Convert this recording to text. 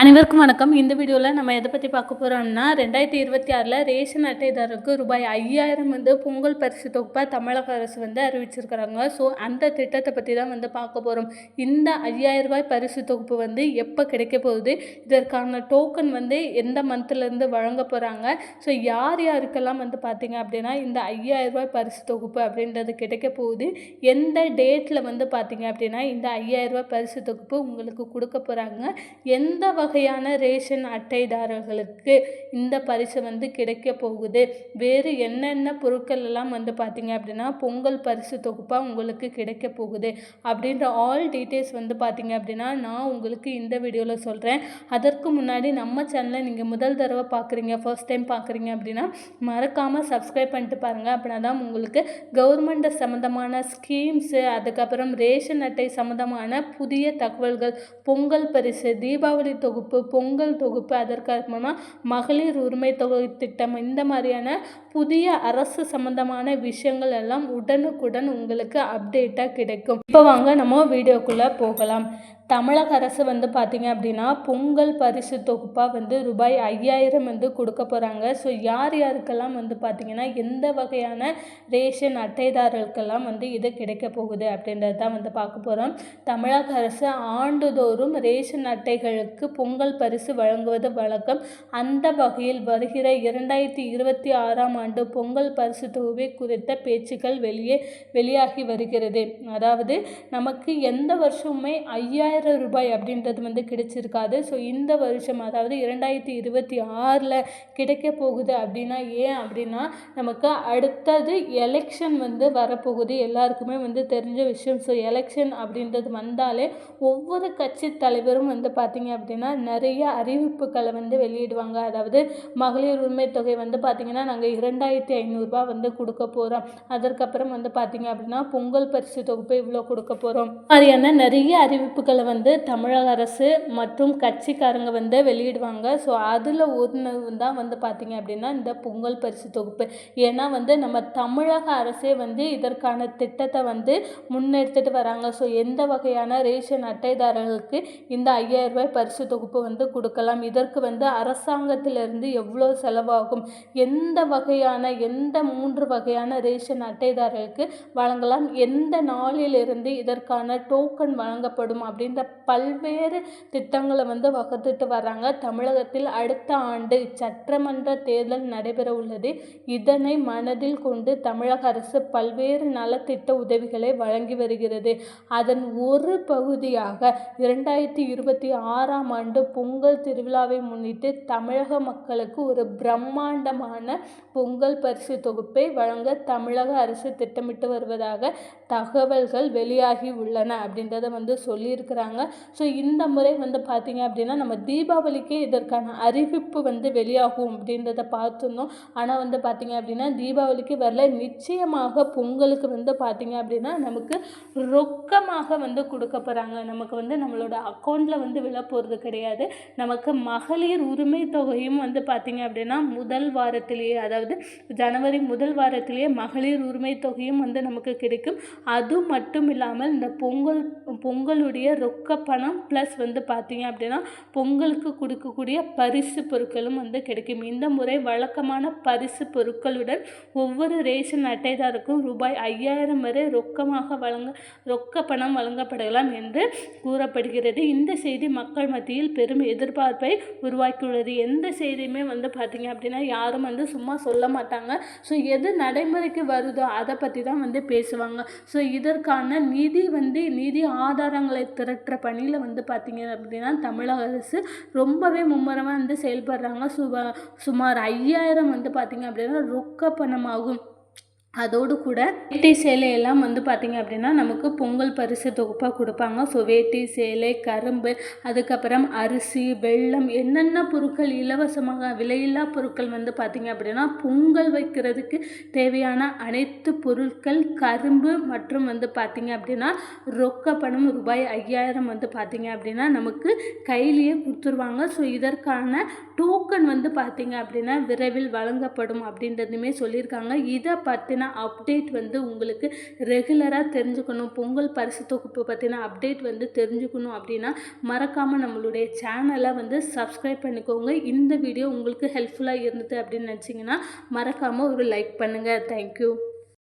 அனைவருக்கும் வணக்கம். இந்த வீடியோவில் நம்ம எதை பற்றி பார்க்க போகிறோம்னா ரெண்டாயிரத்தி இருபத்தி ஆறில் ரேஷன் அட்டைதாரருக்கு ரூபாய் ஐயாயிரம் வந்து பொங்கல் பரிசு தொகுப்பாக தமிழக அரசு வந்து அறிவிச்சிருக்கிறாங்க. ஸோ அந்த திட்டத்தை பற்றி தான் வந்து பார்க்க போகிறோம் இந்த ஐயாயிரம் ரூபாய் பரிசு தொகுப்பு வந்து எப்போ கிடைக்க போகுது? இதற்கான டோக்கன் வந்து எந்த மந்த்லேருந்து வழங்க போகிறாங்க ஸோ யார் யாருக்கெல்லாம் வந்து பார்த்தீங்க அப்படின்னா இந்த ஐயாயிரம் ரூபாய் பரிசு தொகுப்பு அப்படின்றது கிடைக்க போகுது? எந்த டேட்டில் வந்து பார்த்தீங்க அப்படின்னா இந்த ஐயாயிரம் ரூபாய் பரிசு தொகுப்பு உங்களுக்கு கொடுக்க போகிறாங்க எந்த வகையான ரேஷன் அட்டைதாரர்களுக்கு இந்த பரிசு வந்து கிடைக்க போகுது. வேறு என்னென்ன பொருட்கள் எல்லாம் வந்து பார்த்தீங்க அப்படின்னா பொங்கல் பரிசு தொகுப்பாக உங்களுக்கு கிடைக்க போகுது. அப்படின்ற ஆல் டீட்டெயில்ஸ் வந்து பார்த்தீங்க அப்படின்னா நான் உங்களுக்கு இந்த வீடியோவில் சொல்கிறேன் அதற்கு முன்னாடி நம்ம சேனலை நீங்கள் முதல் தடவை பார்க்குறீங்க ஃபர்ஸ்ட் டைம் பார்க்குறீங்க அப்படின்னா மறக்காமல் சப்ஸ்கிரைப் பண்ணிட்டு பாருங்கள் அப்படின்னா தான் உங்களுக்கு கவர்மெண்ட்டை சம்மந்தமான ஸ்கீம்ஸு அதுக்கப்புறம் ரேஷன் அட்டை சம்மந்தமான புதிய தகவல்கள் பொங்கல் பரிசு தீபாவளி தொகுப்பு பொங்கல் தொகுப்பு அதற்கப்புறமா மகளிர் உரிமை தொகை திட்டம் இந்த மாதிரியான புதிய அரசு சம்பந்தமான விஷயங்கள் எல்லாம் உடனுக்குடன் உங்களுக்கு அப்டேட்டாக கிடைக்கும். இப்போ வாங்க நம்ம வீடியோக்குள்ளே போகலாம். தமிழக அரசு வந்து பார்த்திங்க அப்படின்னா பொங்கல் பரிசு தொகுப்பாக வந்து ரூபாய் ஐயாயிரம் வந்து கொடுக்க போகிறாங்க ஸோ யார் யாருக்கெல்லாம் வந்து பார்த்திங்கன்னா எந்த வகையான ரேஷன் அட்டைதாரர்களுக்கெல்லாம் வந்து இது கிடைக்க போகுது அப்படின்றது தான் வந்து பார்க்க போகிறோம் தமிழக அரசு ஆண்டுதோறும் ரேஷன் அட்டைகளுக்கு பொங்கல் பரிசு வழங்குவது வழக்கம். அந்த வகையில் வருகிற இரண்டாயிரத்தி இருபத்தி ஆறாம் ஆண்டு பொங்கல் பரிசு தொகுப்பை குறித்த பேச்சுக்கள் வெளியே வெளியாகி வருகிறது. அதாவது நமக்கு எந்த வருஷமுமே ஐயாயிரம் ரூபாய் அப்படின்றது வந்து கிடைச்சிருக்காது. ஸோ இந்த வருஷம் அதாவது இரண்டாயிரத்தி இருபத்தி ஆறில் கிடைக்க போகுது அப்படின்னா ஏன் அப்படின்னா நமக்கு அடுத்தது எலெக்ஷன் வந்து வரப்போகுது. எல்லாருக்குமே வந்து தெரிஞ்ச விஷயம். ஸோ எலெக்ஷன் அப்படின்றது வந்தாலே ஒவ்வொரு கட்சி தலைவரும் வந்து பார்த்திங்க அப்படின்னா நிறைய அறிவிப்புகளை வந்து வெளியிடுவாங்க. அதாவது மகளிர் உரிமை தொகை வந்து பார்த்திங்கன்னா நாங்கள் இரண்டு இரண்டாயிரத்தி ஐநூறுரூபா வந்து கொடுக்க போகிறோம் அதற்கப்புறம் வந்து பார்த்திங்க அப்படின்னா பொங்கல் பரிசு தொகுப்பு இவ்வளோ கொடுக்க போகிறோம் மாதிரியான நிறைய அறிவிப்புகளை வந்து தமிழக அரசு மற்றும் கட்சிக்காரங்க வந்து வெளியிடுவாங்க. ஸோ அதில் ஒன்று தான் வந்து பார்த்திங்க அப்படின்னா இந்த பொங்கல் பரிசு தொகுப்பு. ஏன்னா வந்து நம்ம தமிழக அரசே வந்து இதற்கான திட்டத்தை வந்து முன்னெடுத்துட்டு வராங்க. ஸோ எந்த வகையான ரேஷன் அட்டைதாரர்களுக்கு இந்த ஐயாயிரம் ரூபாய் பரிசு தொகுப்பு வந்து கொடுக்கலாம்? இதற்கு வந்து அரசாங்கத்திலிருந்து எவ்வளோ செலவாகும்? எந்த வகையான எந்த மூன்று வகையான ரேஷன் அட்டைதாரர்களுக்கு வழங்கலாம் எந்த நாளிலிருந்து இதற்கான டோக்கன் வழங்கப்படும் அப்படின்ற பல்வேறு திட்டங்களை வந்து வகுத்துட்டு வர்றாங்க. தமிழகத்தில் அடுத்த ஆண்டு சட்டமன்ற தேர்தல் நடைபெற உள்ளது. இதனை மனதில் கொண்டு தமிழக அரசு பல்வேறு நலத்திட்ட உதவிகளை வழங்கி வருகிறது. அதன் ஒரு பகுதியாக இரண்டாயிரத்தி இருபத்தி ஆறாம் ஆண்டு பொங்கல் திருவிழாவை முன்னிட்டு தமிழக மக்களுக்கு ஒரு பிரம்மாண்டமான பொங்கல் பொங்கல் பரிசு தொகுப்பை வழங்க தமிழக அரசு திட்டமிட்டு வருவதாக தகவல்கள் வெளியாகி உள்ளன அப்படின்றத வந்து சொல்லியிருக்கிறாங்க. ஸோ இந்த முறை வந்து பார்த்திங்க அப்படின்னா நம்ம தீபாவளிக்கே இதற்கான அறிவிப்பு வந்து வெளியாகும் அப்படின்றத பார்த்துருந்தோம். ஆனால் வந்து பார்த்திங்க அப்படின்னா தீபாவளிக்கு வரல. நிச்சயமாக பொங்கலுக்கு வந்து பார்த்திங்க அப்படின்னா நமக்கு ரொக்கமாக வந்து கொடுக்க போகிறாங்க நமக்கு வந்து நம்மளோட அக்கௌண்ட்டில் வந்து விழ போகிறது கிடையாது. நமக்கு மகளிர் உரிமை தொகையும் வந்து பார்த்திங்க அப்படின்னா முதல் வாரத்திலேயே அதாவது ஜனவரி முதல் வாரத்திலேயே மகளிர் உரிமை தொகையும் வந்து நமக்கு கிடைக்கும். அது மட்டும் இல்லாமல் இந்த பொங்கல் பொங்கலுடைய ரொக்க பணம் ப்ளஸ் வந்து பார்த்திங்க அப்படின்னா பொங்கலுக்கு கொடுக்கக்கூடிய பரிசு பொருட்களும் வந்து கிடைக்கும். இந்த முறை வழக்கமான பரிசு பொருட்களுடன் ஒவ்வொரு ரேஷன் அட்டைதாருக்கும் ரூபாய் ஐயாயிரம் வரை ரொக்கமாக வழங்க ரொக்க பணம் வழங்கப்படலாம் என்று கூறப்படுகிறது. இந்த செய்தி மக்கள் மத்தியில் பெரும் எதிர்பார்ப்பை உருவாக்கியுள்ளது. எந்த செய்தியுமே வந்து பார்த்திங்க அப்படின்னா யாரும் வந்து சும்மா சொல்ல மாட்டாங்க. ஸோ எது நடைமுறைக்கு வருதோ அதை பற்றி தான் வந்து பேசுவாங்க. ஸோ இதற்கான நிதி வந்து நிதி ஆதாரங்களை திரட்டுற பணியில் வந்து பார்த்திங்க அப்படின்னா தமிழக அரசு ரொம்பவே மும்முரமாக வந்து செயல்படுறாங்க. சுப சுமார் ஐயாயிரம் வந்து பார்த்திங்க அப்படின்னா ரொக்க பணமாகும். அதோடு கூட வேட்டி சேலை எல்லாம் வந்து பார்த்திங்க அப்படின்னா நமக்கு பொங்கல் பரிசு தொகுப்பாக கொடுப்பாங்க. ஸோ வேட்டி சேலை கரும்பு அதுக்கப்புறம் அரிசி வெல்லம் என்னென்ன பொருட்கள் இலவசமாக விலையில்லா பொருட்கள் வந்து பார்த்திங்க அப்படின்னா பொங்கல் வைக்கிறதுக்கு தேவையான அனைத்து பொருட்கள் கரும்பு மற்றும் வந்து பார்த்திங்க அப்படின்னா ரொக்க பணம் ரூபாய் ஐயாயிரம் வந்து பார்த்திங்க அப்படின்னா நமக்கு கையிலேயே கொடுத்துருவாங்க. ஸோ இதற்கான டோக்கன் வந்து பார்த்திங்க அப்படின்னா விரைவில் வழங்கப்படும் அப்படின்றதுமே சொல்லியிருக்காங்க. இதை பற்றின பற்றின அப்டேட் வந்து உங்களுக்கு ரெகுலராக தெரிஞ்சுக்கணும். பொங்கல் பரிசு தொகுப்பு பற்றின அப்டேட் வந்து தெரிஞ்சுக்கணும் அப்படின்னா மறக்காமல் நம்மளுடைய சேனலை வந்து சப்ஸ்கிரைப் பண்ணிக்கோங்க. இந்த வீடியோ உங்களுக்கு ஹெல்ப்ஃபுல்லாக இருந்தது அப்படின்னு நினச்சிங்கன்னா மறக்காமல் ஒரு லைக் பண்ணுங்கள் தேங்க்யூ